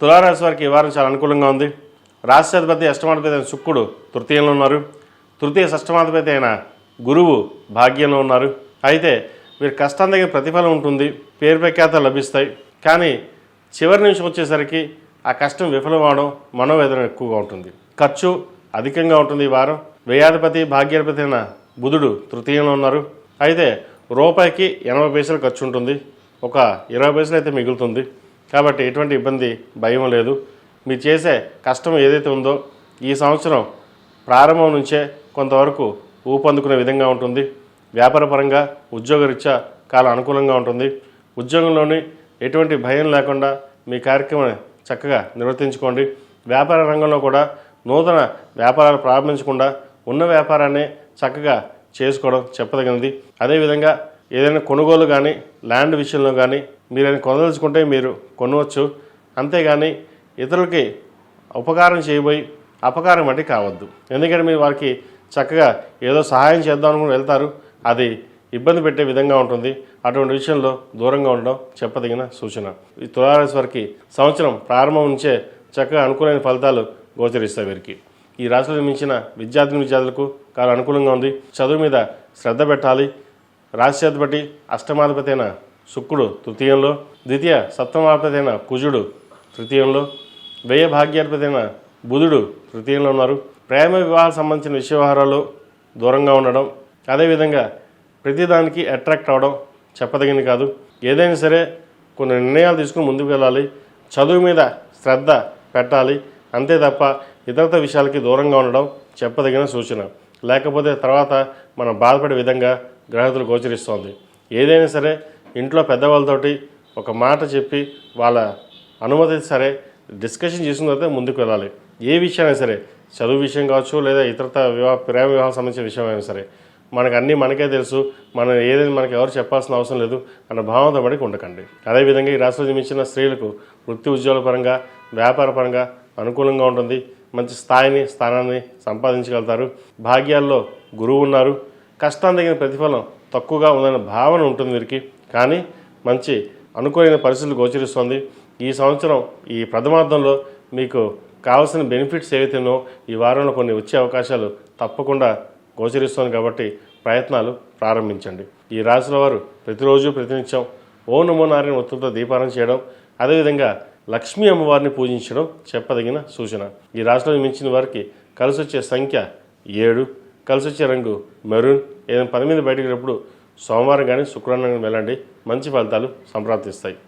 తులారాశి వారికి ఈ వారం చాలా అనుకూలంగా ఉంది. రాష్ట్రాధిపతి అష్టమాధిపతి అయిన శుక్రుడు తృతీయంలో ఉన్నారు. తృతీయ షష్టమాధిపతి అయిన గురువు భాగ్యంలో ఉన్నారు. అయితే వీరి కష్టం దగ్గర ప్రతిఫలం ఉంటుంది. పేరు ప్రఖ్యాత లభిస్తాయి. కానీ చివరి నిమిషం వచ్చేసరికి ఆ కష్టం విఫలం అవడం మనోవేదన ఎక్కువగా ఉంటుంది. ఖర్చు అధికంగా ఉంటుంది ఈ వారం. వ్యయాధిపతి భాగ్యాధిపతి అయిన బుధుడు తృతీయంలో ఉన్నారు. అయితే రూపాయికి ఎనభై పైసలు ఖర్చు ఉంటుంది. ఒక ఇరవై పైసలు అయితే మిగులుతుంది. కాబట్టి ఎటువంటి ఇబ్బంది భయం లేదు. మీరు చేసే కష్టం ఏదైతే ఉందో ఈ సంవత్సరం ప్రారంభం నుంచే కొంతవరకు ఊపందుకునే విధంగా ఉంటుంది. వ్యాపారపరంగా ఉద్యోగరీత్యా చాలా అనుకూలంగా ఉంటుంది. ఉద్యోగంలోని ఎటువంటి భయం లేకుండా మీ కార్యక్రమాన్ని చక్కగా నిర్వర్తించుకోండి. వ్యాపార రంగంలో కూడా నూతన వ్యాపారాలు ప్రారంభించకుండా ఉన్న వ్యాపారాన్ని చక్కగా చేసుకోవడం చెప్పదగినది. అదేవిధంగా ఏదైనా కొనుగోలు కానీ ల్యాండ్ విషయంలో కానీ మీరు కొనదలుచుకుంటే మీరు కొనవచ్చు. అంతేగాని ఇతరులకి ఉపకారం చేయబోయి అపకారం అంటే కావద్దు. ఎందుకంటే మీరు వారికి చక్కగా ఏదో సహాయం చేద్దాం అనుకుని వెళ్తారు. అది ఇబ్బంది పెట్టే విధంగా ఉంటుంది. అటువంటి విషయంలో దూరంగా ఉండడం చెప్పదగిన సూచన. ఈ తులారాశి వారికి సంవత్సరం ప్రారంభం నుంచే చక్కగా అనుకూలమైన ఫలితాలు గోచరిస్తాయి వీరికి. ఈ రాశిలో మించిన విద్యార్థిని విద్యార్థులకు చాలా అనుకూలంగా ఉంది. చదువు మీద శ్రద్ధ పెట్టాలి. రాశ్యాధిపతి అష్టమాధిపతైన శుక్రుడు తృతీయంలో ద్వితీయ సప్తమాధిపతైన కుజుడు తృతీయంలో వ్యయ భాగ్యాధిపతైన బుధుడు తృతీయంలో ఉన్నారు. ప్రేమ వివాహాలకు సంబంధించిన విషయవహారాలు దూరంగా ఉండడం అదేవిధంగా ప్రతిదానికి అట్రాక్ట్ అవడం చెప్పదగింది కాదు. ఏదైనా సరే కొన్ని నిర్ణయాలు తీసుకుని ముందుకు వెళ్ళాలి చదువు మీద శ్రద్ధ పెట్టాలి అంతే తప్ప ఇతరత విషయాలకి దూరంగా ఉండడం చెప్పదగిన సూచన. లేకపోతే తర్వాత మనం బాధపడే విధంగా గ్రహతులు గోచరిస్తోంది. ఏదైనా సరే ఇంట్లో పెద్దవాళ్ళతోటి ఒక మాట చెప్పి వాళ్ళ అనుమతి సరే డిస్కషన్ చేసిన తర్వాత ముందుకు వెళ్ళాలి. ఏ విషయమైనా సరే చదువు విషయం కావచ్చు లేదా ఇతరత వివాహ ప్రేమ వివాహం సంబంధించిన విషయం అయినా సరే మనకు అన్నీ మనకే తెలుసు మనం ఏదైనా మనకి ఎవరు చెప్పాల్సిన అవసరం లేదు అన్న భావంతో పడికి ఉండకండి. అదేవిధంగా ఈ రాష్ట్రంలో జన్మించిన స్త్రీలకు వృత్తి ఉద్యోగాల పరంగా వ్యాపార పరంగా అనుకూలంగా ఉంటుంది. మంచి స్థాయిని స్థానాన్ని సంపాదించగలుగుతారు. భాగ్యాల్లో గురువు ఉన్నారు. కష్టం తగిన ప్రతిఫలం తక్కువగా ఉందనే భావన ఉంటుంది వీరికి. కానీ మంచి అనుకూలమైన పరిస్థితులు గోచరిస్తోంది. ఈ సంవత్సరం ఈ ప్రథమార్థంలో మీకు కావాల్సిన బెనిఫిట్స్ ఏవైతేనో ఈ వారంలో కొన్ని వచ్చే అవకాశాలు తప్పకుండా గోచరిస్తుంది కాబట్టి ప్రయత్నాలు ప్రారంభించండి. ఈ రాశుల వారు ప్రతిరోజు ప్రతినిత్యం ఓ నమో నారాయణ ఒత్తులతో దీపారం చేయడం అదేవిధంగా లక్ష్మీ అమ్మవారిని పూజించడం చెప్పదగిన సూచన. ఈ రాశిలో మించిన వారికి కలిసి వచ్చే సంఖ్య ఏడు. కలిసి వచ్చే రంగు మెరూన్. ఏదైనా పని మీద బయటకు వెళ్ళినప్పుడు సోమవారం కానీ శుక్రవారం కానీ వెళ్ళండి. మంచి ఫలితాలు సంప్రాప్తిస్తాయి.